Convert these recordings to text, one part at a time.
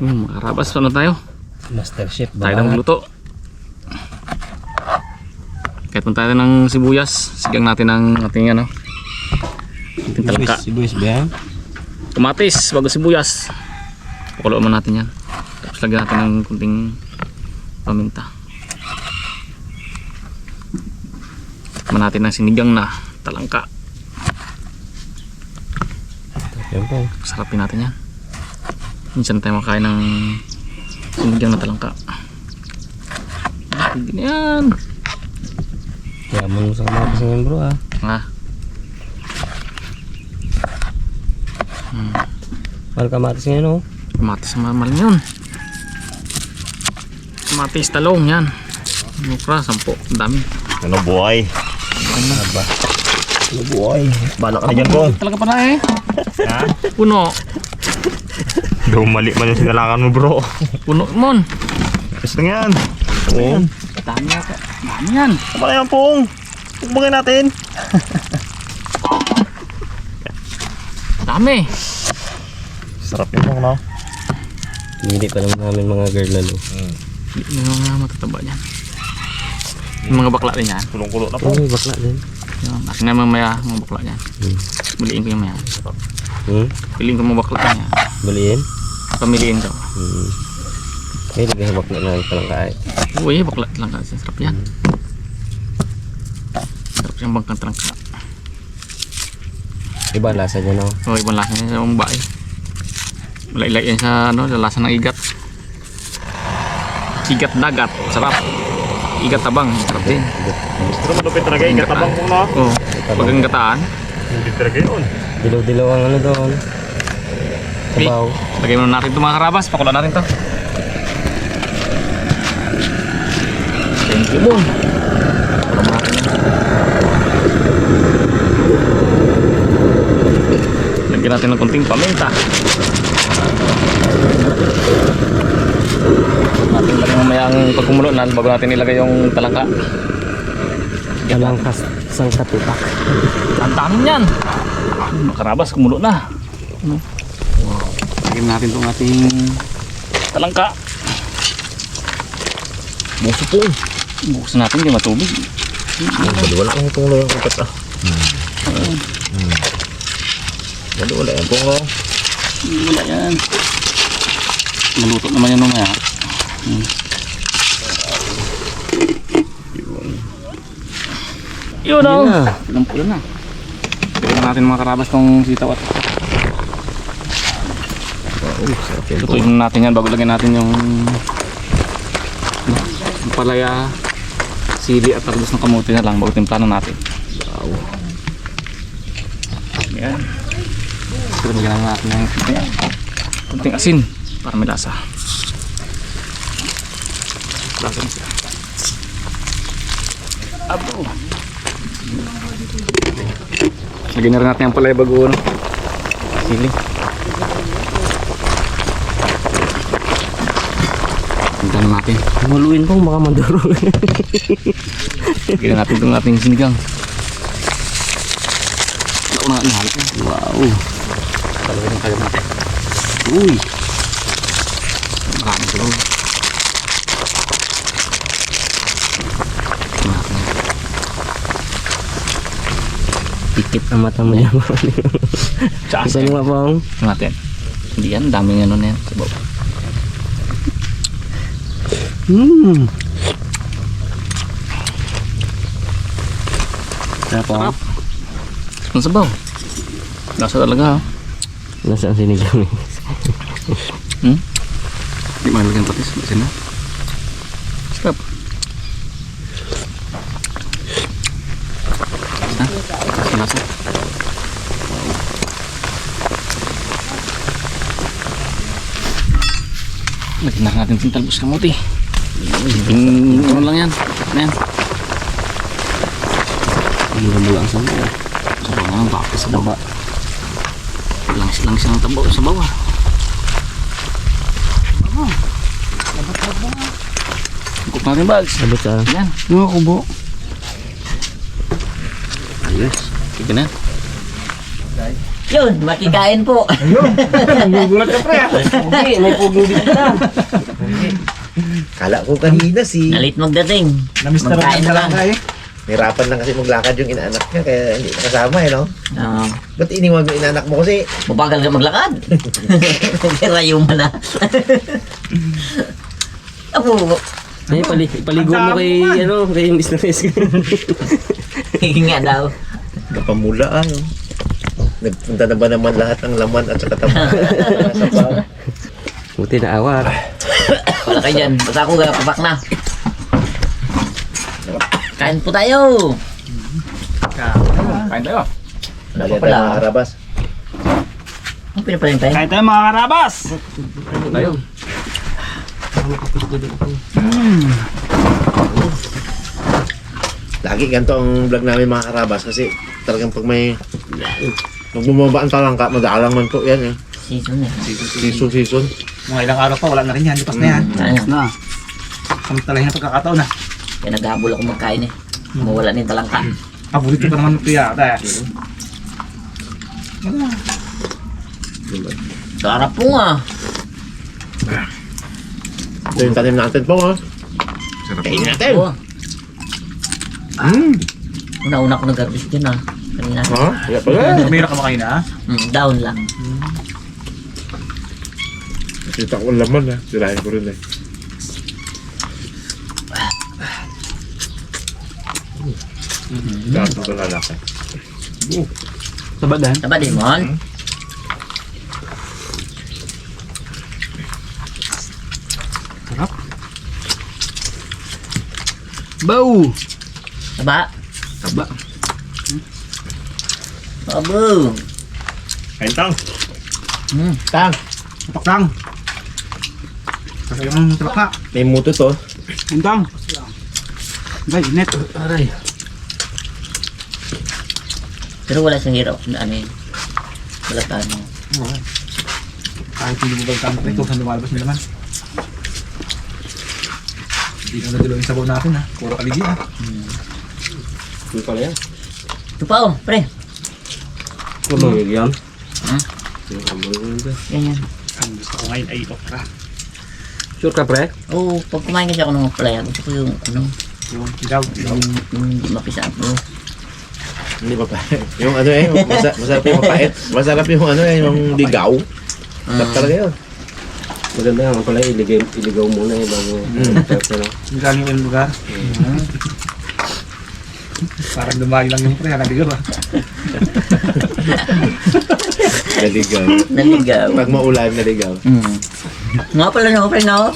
Hmm, makarabas pa na tayo. Master Chef. Tayo na magluto. Kahit punta tayo ng sibuyas, sigang natin ang ating ano. Ating talangka. Sibuyas ba yan? Kamatis, bago sibuyas. Pakuloan mo natin yan. Tapos lagyan natin ng kunting paminta. Tikman natin ng sinigang na talangka. Sarapin natin yan. Minsan tayo makain ng sinigang na talangka. Hindi na yan. Yaman mo sa kamatis ngayon bro ah. Ah, Mahal kamatis ngayon oh. kamatis mamal yun. Kamatis talong yan. Mukra, sampo. Ang dami. Ano buhay? Aba. Ano buhay? Balak ka dyan, bro. Talaga pala eh. Ha? Puno. Daw mali man yung sinalakan mo, bro. Puno mon. Gusto nga yan. Oo. Dami ako. Dami yan. Tama na yan, Pong. Pugmagay natin. Dami. Sarap yun, Pong, no? Hindi pa naman namin mga girl lalo. Yung mga matataba yan. Yung mga bakla rin yan. Kulong-kulo na, Pong. may bakla din. Yung, akin na mamaya mga bakla yan. Hmm. Piliin ko yung maya. Hmm? Piliin ko mga bakla niya. Baliin? Pamiliin ko. Hmm. Eh, lagay sa bakla na palang kain. Uy, bakla lang kasi. Sarap yan. Sarap siyang bangkang trangka. Iba lasa niya no? O, ibang lasa niya sa mumbai. Malay-lay yan sa ano, lasa ng igat. Igat dagat. Sarap. Igat tabang. Sarap din. Pero malupit talaga yung katabang, Pong, no? O, pag ang gataan. Hindi talaga yun. Dilaw-dilaw ang ano doon. Sabaw. Lagay muna natin ito mga karabas. Pakulan natin to. Thank you, yan. Lagyan natin ng konting paminta. Natin lagyan mamaya ang pagkumulo na bago natin ilagay yung talangka. Walang kas sang katupak. Ang dami niyan. Makarabas, kumulo na. Ano? Lagyan natin itong ating talangka. Buso po. Buksan natin, hindi matubig. Bali, wala kang Pong, no? Yung kapat, ah. Bali, wala yan, Pong, no? Wala yan. Maluto naman yan mamaya. Hmm. Yun o. Yun na. Pulang pula na. Lagyan natin mga karabas tong sitaw at Uy, sarap yan. Lutuin natin yan bago lagyan natin yung yung palaya, sili at talbos ng kamuti na lang bago timplahan natin. Wow. Yan. Pero lagyan natin ng kunting, kunting asin para may lasa. Lasa na siya. Abo. Lagyan na rin natin ang palaya bago ano. Sili. Tingnan natin. Maluin pong baka manduro. Lagyan natin itong ating sinigang. Ako na nahalap na. Wow. Talaga ng kaya natin. Uy. Marami sa loob. Tingnan natin. Tikip ang mata mo yan. Sa Isa asin. mo pong. Tingnan natin. Hindi yan. Daming ano na yan. Sa baba. Hmm. Sarap. Ang sabaw. Lasa talaga sinigang eh? Hmm? Mahalagyan patis. Na. Sarap. Lasa lasa. Lagyan na natin itong talbos kamuti. Yung ano lang yan. Ano yan? Mula-mula ang sama. Sabaw nga lang. Bakit sa baba? Langis lang siya ng tabaw sa bawah. Oh. Ikot natin bags. Sabot sa Yan. Mga kubo. Ayos. Sige na. Yun, makikain po. Gugulat ka pre ah. Pugi, may puging dito na. Kala ko kanina si... Nalit magdating. Namiss na Magkain na lang. eh. Nirapan lang kasi maglakad yung inaanak niya kaya hindi nakasama eh, no? Oo. Ba't iniwag yung inaanak mo kasi? mabagal ka maglakad. Kirayo mo na. Apo, Ay, pali, ipaligo mo kay, ano, kay Miss Names. nga daw. Kapamula ah, no? Nagpunta na ba naman lahat ng laman at saka pa. Buti na awar. Wala kayo dyan. Basta ako gapapak na. Kain po tayo. Kain tayo. Dali pala. tayo mga karabas. Ang pinapalintay? Kain tayo mga karabas. Tayo. Lagi ganito ang vlog namin mga karabas kasi talagang pag may Nung bumaba ang talangka, madalang man to yan eh. Season eh. Season, season. Mga ilang araw pa, wala na rin yan. Lipas na yan. Ano? Na. Samantalahin na pagkakataon na. Kaya naghabol ako magkain eh. Mawala na yung talangka. Paborito pa naman ito yata eh. Sarap po nga. Ito yung tanim natin po ha. Kain natin. Oo. Mm. Una-una ko nag-harvest dyan ah. Kanina. Ha? Kaya pala. Tumira ka makain na. Mm, down lang. Nakita ko laman ha. Sirahin ko rin eh. Gato ko lalaki. Sabadan. Taba din mo. Bow! Taba. Taba. Abo. Kain tang. Mm. Tang, Tapakang. Kasi yung tapaka. may muto to. Undang. Ay, init. Aray. Pero wala siyang hirap. Ano yun? Wala pa ano. Kahit hindi mo bagkang ito, saan lumalabas nila man. Hindi na nadalo yung sabaw natin ha. Puro kaligi ha. Hindi pala yan. Ito pa oh, pre. Kumangig yan. Hmm? Yan yan. Ang gusto ko ngayon ay okra. Sure ka, pre? Oo, oh, pag kumain kasi ako ng playa, gusto ko yung ano, Yung ilaw. yung, yung mapisa mo. Hindi pa pa. Yung ano eh, masa, masarap yung mapait. Masarap yung ano eh, yung ligaw. Sarap talaga yun. Maganda nga pala, iligaw, iligaw muna eh, bago Mm. mm. Yung galing yung lugar. Parang lumayo lang yung pre, naligaw ha. Naligaw. Naligaw. Pag maulan, naligaw. Mm. Nga pala no, pre no?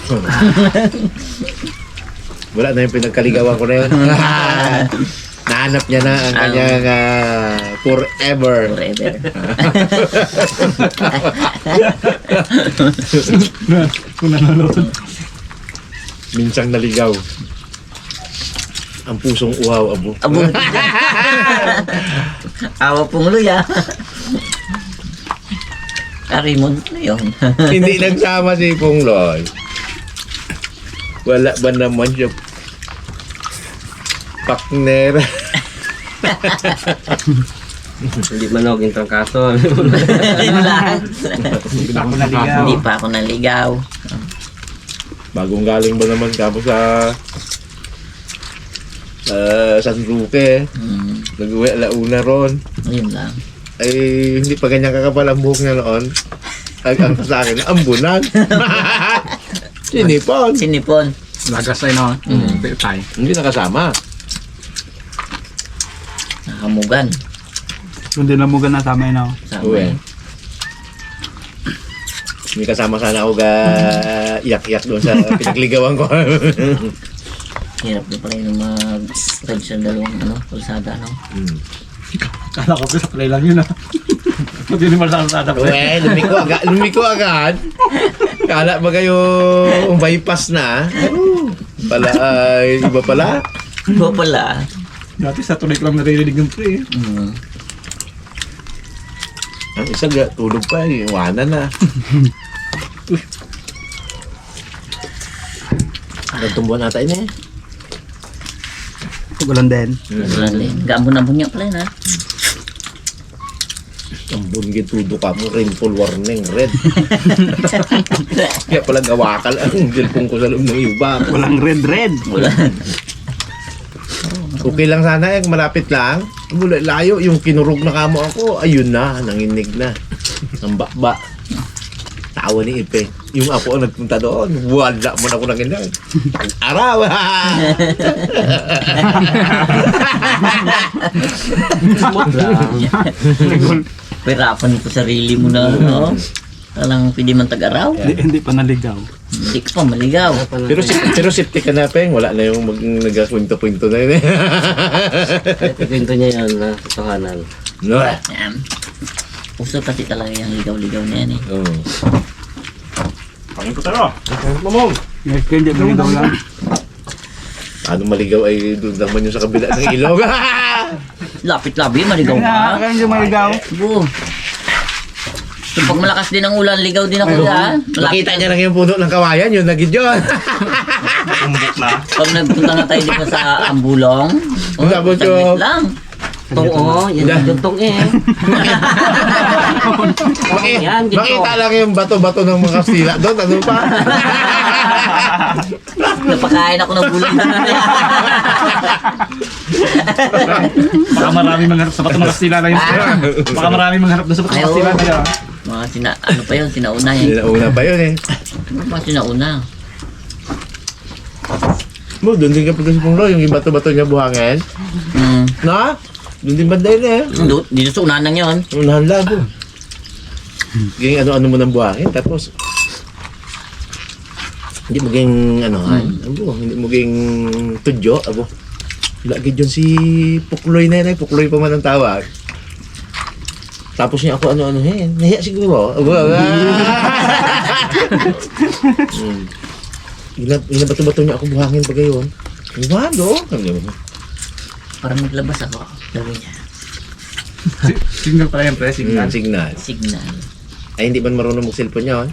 Wala na yung pinagkaligawan ko na yun. Nahanap niya na ang kanyang ah, forever. Forever. Kung nanonood. Minsang naligaw. Ang pusong uhaw, abo. Abo. Awa pong luya. Karimon, ano yun? Hindi nagsama si Pongloy. Wala ba naman siya partner? Hindi manog yung trangkaso. Yun lang. Hindi pa ako naligaw. Hindi pa ako naligaw. Bagong galing ba naman kamo sa uh, San Roque. Mm. Nag-uwi alauna ron. Yun lang. Ay, hindi pa ganyan kakapal ang buhok niya noon. Ay, ang sa akin, ambunan. Sinipon. Sinipon. Lagas tayo no. Mm. Tayo. Hindi nakasama. Nakamugan. Kung din lamugan na tama yun ako. Sama Uwi. yun. May kasama sana ako ga iyak-iyak doon sa pinagligawan ko. Hirap din pala yung mag-ride sa dalawang ano, pulsada, no? hmm. Kala ko sa play lang yun ha. Pati naman sa kalsada pre. Uwe, lumiko agad. Lumiko agad. Kala ba kayo bypass na? Pala ay iba pala. Iba pala. Dati sa tuloy ko lang naririnig yung pre. eh. Mm. Ang isa tulog pa, iwanan na. Gantong buwan ata ini eh. Tugulan din. Wala din. Gambon-ambon niya pala yun, ha? Ang bungi tudo ka mo, rainfall warning, red. Kaya pala gawa ka lang ang cellphone ko sa loob ng iba. Walang red-red. Wala. Okay lang sana eh, malapit lang. Mula layo, yung kinurog na kamo ako, ayun na, nanginig na. Ang bakba. Tawa ni Ipe. Yung apo ang nagpunta doon, wala mo na ako nanginig. Araw! Pirapan ko sarili mo na, no? Talang pwede man tag-araw. Hindi, hindi pa naligaw. Hindi ka pa maligaw. pero, si, pero safety ka na, Peng. Wala na yung mag nagkakwento-kwento na yun eh. Kwento niya yan na totohanan. no? Yan. Uso kasi talaga yung ligaw-ligaw na yan eh. Oo. Pangin ko sa'yo. Next time, dyan naligaw lang. Ano maligaw ay doon naman yung sa kabila ng ilog. Lapit-labi, maligaw ka. Kaya hindi maligaw. Bu. So, pag malakas din ang ulan, ligaw din ako yan. Nakita niya lang yung puno ng kawayan, yun nagid yun. Umbok na. Pag nagpunta na tayo dito sa Ambulong, oh, Tapos yung- lang. Tong oh, yan Yeah. yung tong eh. Maki- Yan, makita lang yung bato-bato ng mga Kastila doon. Ano pa? Napakain ako ng bulan. Baka marami mangharap sa bato ng Kastila na yun. Baka marami mangharap doon sa bato ng Ayaw. Kastila na yun. Mga sina, ano pa yun, sinauna Hindi eh. na una pa yun eh. Ano pa sinauna? Mo, doon din ka pagkas punglo, yung bato-bato niya buhangin. Hmm. Na? Doon din banda yun eh. Dito, dito sa unahan yun. Unahan lago. Ging ano-ano mo ng buhangin, tapos hindi maging ano, ay, abo, hindi maging tudyo, abo. Lagi dyan si Pukloy na yun, ay, Pukloy pa man ang tawag. Tapos niya ako ano-ano eh, nahiya siguro. Abo, abo. hmm. Ina, inabato-bato niya ako buhangin pa gayon. Walo. Sabi niya, Para maglabas ako. Gawin niya. Signal pala yan, pre. Signal. Hmm, signal. Signal. Ay, hindi man marunong mag-cellphone yun.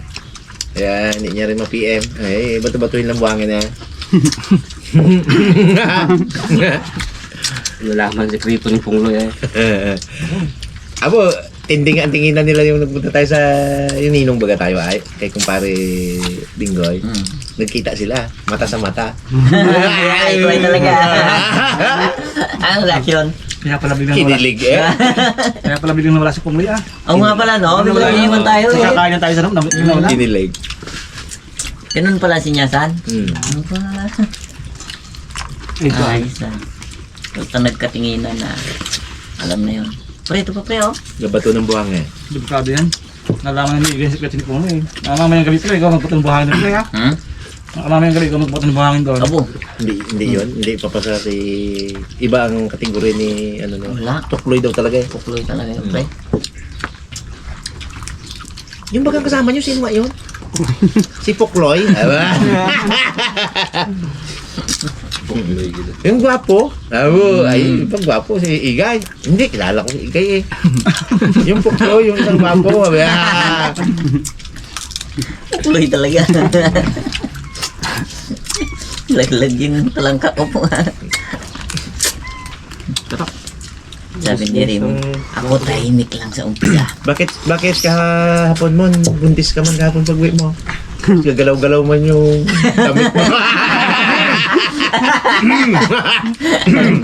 Kaya hindi niya rin ma-PM. Ay, bato-batuhin lang buhangin niya. Nalaman sekreto ni Pungloy eh. Abo, tinding ang tinginan nila yung nagpunta tayo sa yung ninong baga tayo ay kay kumpare Bingoy. Hmm. Nagkita sila, mata sa mata. Ay, ikaw ay talaga. Anong reaksyon? Kaya pala biglang nawala. Kinilig eh. Kaya pala biglang nawala si Pungloy ah. Oo nga pala, no? Bigla iniwan tayo eh. kakain tayo sa room, biglang nawala. Kinilig. Ganun pala si Nyasan. Hmm. Ano pala? Ito ay. Ayos ah. Basta nagkatinginan na. Alam na yun. Pre, ito pa pre, oh. Nabato ng buhangin. Delikado yan. Nalaman na ni Iglesia Secret ni Pungloy. Mamayang gabi pre, ikaw magputo ng buhangin pre ha. Hmm? Mamayang gabi, ikaw magputo ng buhangin doon. Abo. Hindi hindi 'yon, hindi papasa si iba ang kategorya ni ano no. Wala. Tukloy daw talaga eh. Pukloy talaga yun, pre. Yung bagang kasama niyo sino nga 'yun? si Pukloy. Aba. yung gwapo. Abo, ay, pag gwapo si Igay. Hindi, kilala ko si Igay eh. yung Pukloy, yung isang gwapo. Aba. Pukloy talaga. Laglag yung talangka ko po. Sabi ni Rim, ako tahimik lang sa umpisa. Bakit, bakit kahapon mo, buntis ka man kahapon pag uwi mo? Gagalaw-galaw man yung damit mo.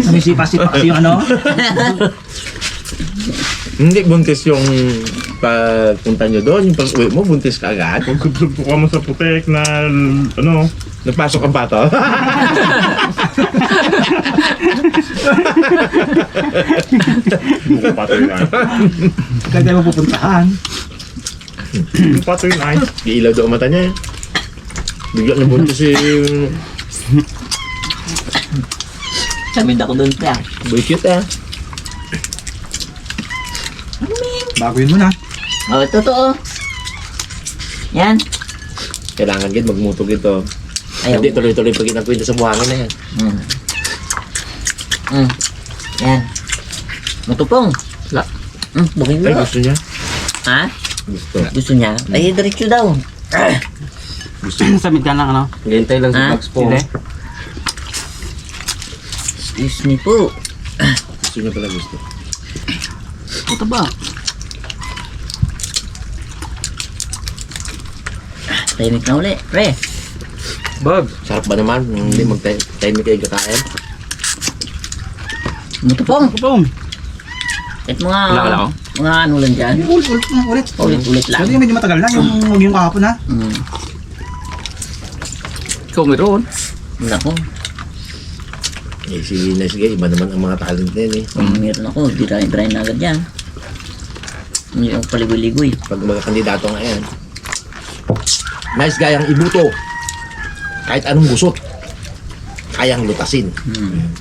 Sumisipa-sipa kasi yung ano. Hindi, buntis yung pagpunta nyo doon. Yung pag uwi mo, buntis ka agad. Kung subsub ka mo sa putek na ano, Nagpasok ang pato. buko pato yun ay. Kaya tayo mapupuntahan. Buko pato yun ay. Iilaw daw ang mata niya. Bigla na buntis si Sabi ako doon pa. Boy cute ah. Baguhin mo na. Oh, totoo. Yan. Kailangan gid magmutog ito. Ayaw. Hindi tuloy-tuloy pag kwento sa buhangin na yan. Mm. Mm. Yan. Matupong. La. Mm, bugin Ay, gusto niya. Ha? Gusto. Gusto niya? Ay, diretso daw. Sabit ka lang ano. Hintay lang si Ah, Max po. Sila. Excuse me po. Gusto niya pala gusto. Ito ba? Tahimik na uli, pre. Bag. Sarap ba naman? Nung hindi hmm. mag-timing kayo kakain. Matupong. Matupong. Kahit mga... Wala, wala ko. Mga ano lang dyan. Ulit, ulit, ulit. Ulit, ulit lang. Sabi medyo matagal na yung hmm. huwag yung kahapon ha. Mm. Ikaw meron. Wala ko. Eh, si Nice Guy, iba naman ang mga talent na yun eh. kung meron ako, dry-dry na agad yan. Hindi yung paligoy-ligoy. Pag mga kandidato nga yan. Nice Guy ang ibuto. Kahit anong gusot. Kayang lutasin. Hmm.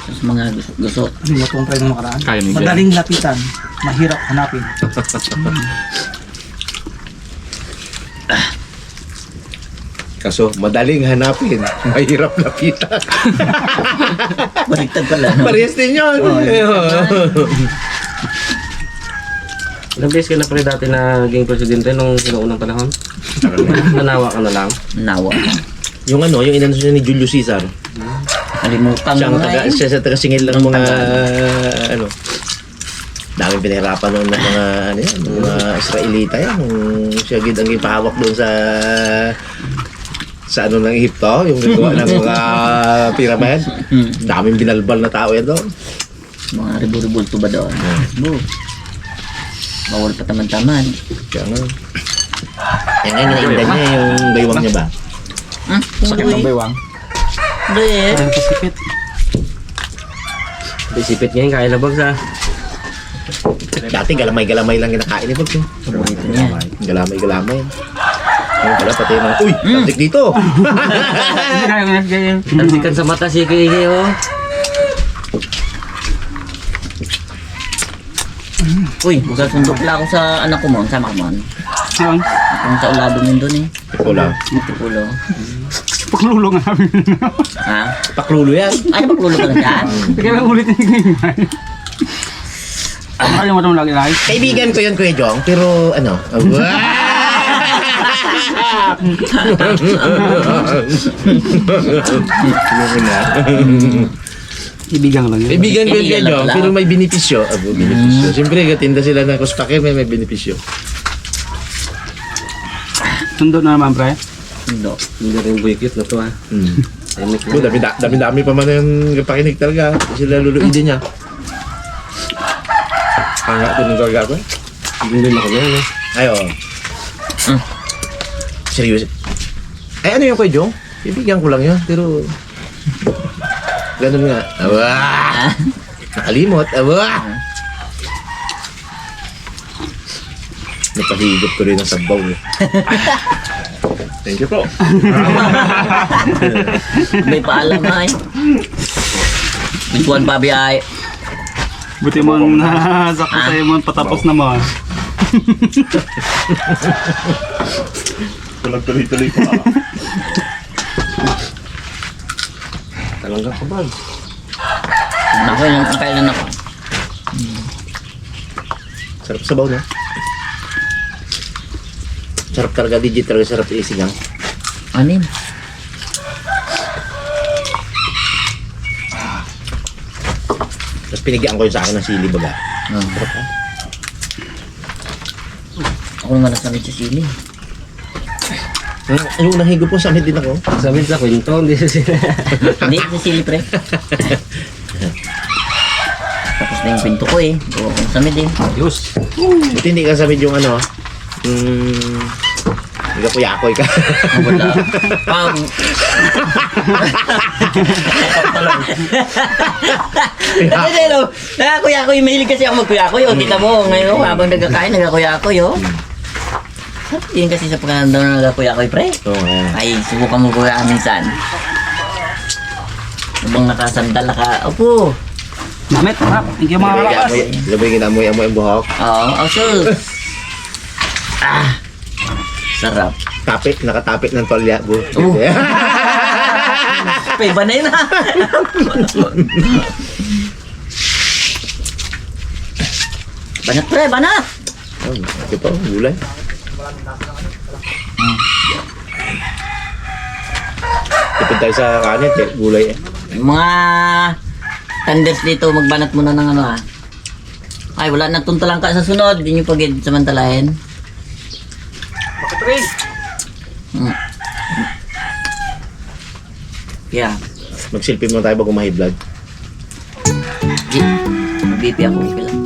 Tapos mga gusto. Ano yung itong try nung nakaraan? Kaya ni Jen. Madaling lapitan, mahirap hanapin. Kaso, madaling hanapin. Mahirap lapitan. Baliktad pala. No? Parehas din yun. Ilang beses ka na pala dati na naging presidente nung sinuunang panahon? Nanawa ka na lang. Nawa. yung ano, yung inano siya ni Julius Caesar. Kalimutan Siya, ang mo nga taga, eh. siya sa taga-singil ng mga, ano, daming pinahirapan noon ng mga, ano yan, ng mga Israelita yan. Yung siya gid ang ipahawak doon sa, sa ano ng Egypto, yung gagawa ng mga pyramid. Hmm. Daming binalbal na tao yan doon. Mga ribu-ribulto ba doon? Bu. Bawal pa tamad-tamad. Kaya nga. Yan nga, ginaindan niya yung baywang niya ba? Hmm? Sakit ng baywang. Hindi eh. Parang kasikit. Isipit ngayon, kaya na bag sa... Dati galamay-galamay lang kinakain ni niya. Galamay-galamay. Ngayon pala pati yung mga, uy, tantik dito. Ganyan. Tansikan sa mata si Kuya oh. Uy, sasundok lang ako sa anak ko mo. Sama ko mo. Ayun, Kung sa ulado mo doon eh. Ito lang. Matipulo. paglulo nga namin. Ha? Paklulo yan. Ay, paglulo ka na dyan? Kaya lang ulitin ko yung ngay. Nakalimutan mo lagi lagi. Kaibigan ko yun, Kuya Jong, pero ano? Ibigang lang yun. Kaibigan ko lang Jong, pala. pero may benepisyo. Abo, benepisyo. Siyempre, katinda sila ng kuspake, may may benepisyo. Sundo na naman pre. Hindi. Hindi rin buikit na to ha. Tahimik Oh, na. dami, pa man yung pakinig talaga. Sila luluidin niya. Hanga din ng talaga ako. Hindi din ako yan eh. Ay, oo. Hmm. Seryoso. Ay, ano yung Kuya Jong? Ko lang yun, pero... Ganun nga. Awa! Nakalimot. Awa! Napahigop ko rin ang sabaw. eh. Thank you po. May paalam ay. Bituan pa biyay. Buti mo nasakto sa'yo mo patapos na mo. Ah. Tuloy-tuloy pa. Talangga ka ba? Ako yun ang kailan ako. Sarap sabaw na. Sarap talaga, digit talaga sarap isigang. Anin? Tapos pinigyan ko yun sa akin ng sili baga. Ah. Ako naman nasamit sa sili. Yung nahigo po, samit din ako. Sabi sa kwento, hindi siya sila. Hindi, sa sili pre. Tapos na yung pinto ko eh. Oo, samid eh. Ayos. Buti hindi ka samit yung ano, hmm, hindi ka puyakoy ka. Ah, wala. Pam. Hindi, no. Nakakuya-kuy. Mahilig kasi ako magkuya-kuy. O, kita mo, ngayon, habang nagkakain, nagkakuya-kuy, oh. Yun kasi sa pagkakanda na nagkakuya-kuy, pre. Oo. Ay, subukan mo kuya minsan. Habang nakasandal naka, opo. Namit, harap. Thank you mga kalakas. Labay ginamoy-amoy ang buhok. Oo, oh, sus. Ah, sarap. Tapik, nakatapik ng tolya. Bu. Oh. Pa, iba na yun ha. banat pre, banat. Oh, okay pa, gulay. Tipid tayo sa kanin, eh, gulay eh. Mga tenders dito, magbanat muna ng ano ha. Ay, wala na tuntalang ka sa sunod. Hindi nyo pagid samantalahin. Makatrain. Hmm. Yeah. Mag-selfie muna tayo bago ma-high blood. Di. BP ako. Okay lang.